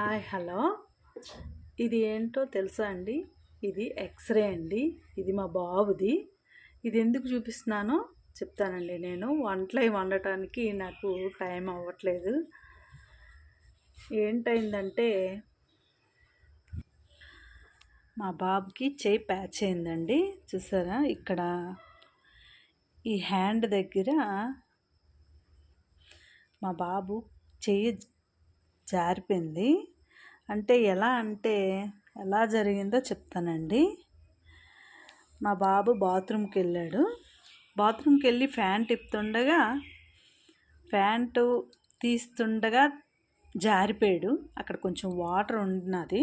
Hi hello. ఇది ఏంటో తెలుసా అండి? ఇది ఎక్స్రే అండి. ఇది మా బాబుది. ఇది ఎందుకు చూపిస్తున్నానో చెప్తానండి నేను. వంటలై వండటానికి నాకు టైం అవ్వట్లేదు. ఏంటైందంటే మా బాబుకి చేయి ప్యాచ్ అయిందండి. చూసారా? ఇక్కడ ఈ హ్యాండ్ దగ్గర మా బాబు చేయి జారిపోయింది. అంటే ఎలా అంటే ఎలా జరిగిందో చెప్తానండి. మా బాబు బాత్రూమ్కి వెళ్ళాడు. బాత్రూమ్కి వెళ్ళి ఫ్యాన్ తిప్పుతుండగా ఫ్యాంటు తీస్తుండగా జారిపోయాడు. అక్కడ కొంచెం వాటర్ ఉన్నది.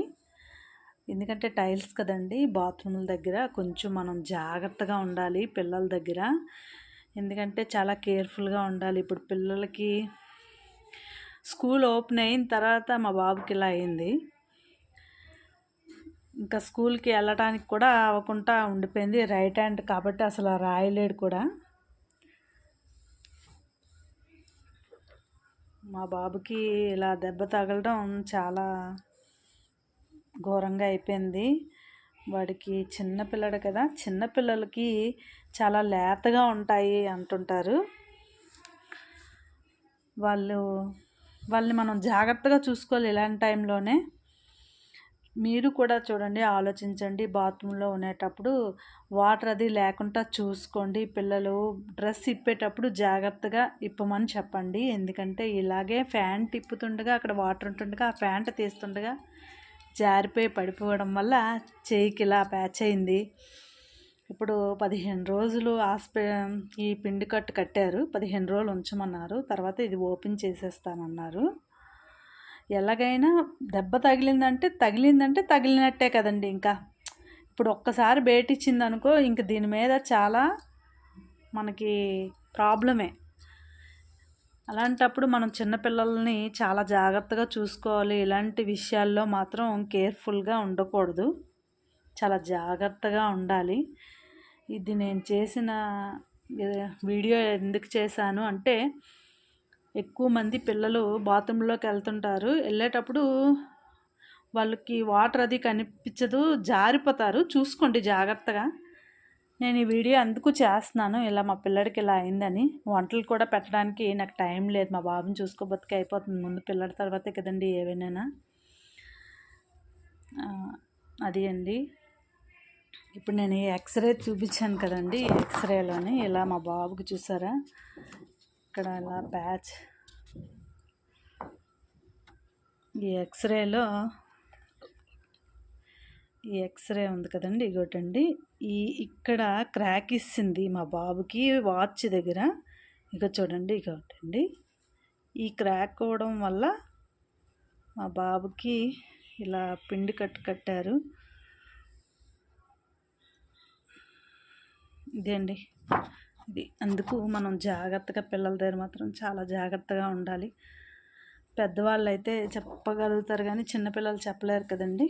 ఎందుకంటే టైల్స్ కదండి బాత్రూముల దగ్గర కొంచెం మనం జాగ్రత్తగా ఉండాలి పిల్లల దగ్గర. ఎందుకంటే చాలా కేర్ఫుల్గా ఉండాలి. ఇప్పుడు పిల్లలకి స్కూల్ ఓపెన్ అయిన తర్వాత మా బాబుకి ఇలా అయింది. ఇంకా స్కూల్కి వెళ్ళటానికి కూడా అవ్వకుండా ఉండిపోయింది. రైట్ హ్యాండ్ కాబట్టి అసలు రాయలేడు కూడా. మా బాబుకి ఇలా దెబ్బ తగలడం చాలా ఘోరంగా అయిపోయింది. వాడికి చిన్నపిల్లడు కదా చిన్నపిల్లలకి చాలా లేతగా ఉంటాయి అంటుంటారు. వాళ్ళు వాళ్ళని మనం జాగ్రత్తగా చూసుకోవాలి ఇలాంటి టైంలోనే. మీరు కూడా చూడండి ఆలోచించండి. బాత్రూంలో ఉండేటప్పుడు వాటర్ అది లేకుండా చూసుకోండి. పిల్లలు డ్రెస్ ఇప్పేటప్పుడు జాగ్రత్తగా ఇప్పమని చెప్పండి. ఎందుకంటే ఇలాగే ఫ్యాన్ తిప్పుతుండగా అక్కడ వాటర్ ఉంటుండగా ఆ ఫ్యాంట్ తీస్తుండగా జారిపోయి పడిపోవడం వల్ల చేయికి ఇలా ప్యాచ్ అయింది. ఇప్పుడు పదిహేను రోజులు హాస్పి ఈ పిండి కట్టు కట్టారు. పదిహేను రోజులు ఉంచమన్నారు. తర్వాత ఇది ఓపెన్ చేసేస్తానన్నారు. ఎలాగైనా దెబ్బ తగిలిందంటే తగిలిందంటే తగిలినట్టే కదండి ఇంకా. ఇప్పుడు ఒక్కసారి బేటిచ్చింది అనుకో ఇంక దీని మీద చాలా మనకి ప్రాబ్లమే. అలాంటప్పుడు మనం చిన్నపిల్లల్ని చాలా జాగ్రత్తగా చూసుకోవాలి. ఇలాంటి విషయాల్లో మాత్రం కేర్ఫుల్గా ఉండకూడదు. చాలా జాగ్రత్తగా ఉండాలి. ఇది నేను చేసిన వీడియో ఎందుకు చేశాను అంటే ఎక్కువ మంది పిల్లలు బాత్రూంలోకి వెళ్తుంటారు. వెళ్ళేటప్పుడు వాళ్ళకి వాటర్ అది కనిపించదు జారిపోతారు. చూసుకోండి జాగ్రత్తగా. నేను ఈ వీడియో అందుకు చేస్తున్నాను. ఇలా మా పిల్లడికి ఇలా అయిందని. వంటలు కూడా పెట్టడానికి నాకు టైం లేదు. మా బాబుని చూసుకోబోతుకి అయిపోతుంది. ముందు పిల్లడి తర్వాతే కదండి ఏవైనా అది అండి. ఇప్పుడు నేను ఈ ఎక్స్రే చూపించాను కదండి ఎక్స్రేలోని. ఇలా మా బాబుకి చూసారా? ఇక్కడ ఇలా ప్యాచ్ ఈ ఎక్స్రేలో ఈ ఎక్స్రే ఉంది కదండి ఇగోటండి. ఈ ఇక్కడ క్రాక్ ఇస్తుంది మా బాబుకి వాచ్ దగ్గర. ఇక చూడండి ఇగోటండి. ఈ క్రాక్ అవ్వడం వల్ల మా బాబుకి ఇలా పిండి కట్టు కట్టారు. ఇదే అండి. ఇది అందుకు మనం జాగ్రత్తగా పిల్లల దగ్గర మాత్రం చాలా జాగ్రత్తగా ఉండాలి. పెద్దవాళ్ళు అయితే చెప్పగలుగుతారు కానీ చిన్నపిల్లలు చెప్పలేరు కదండి.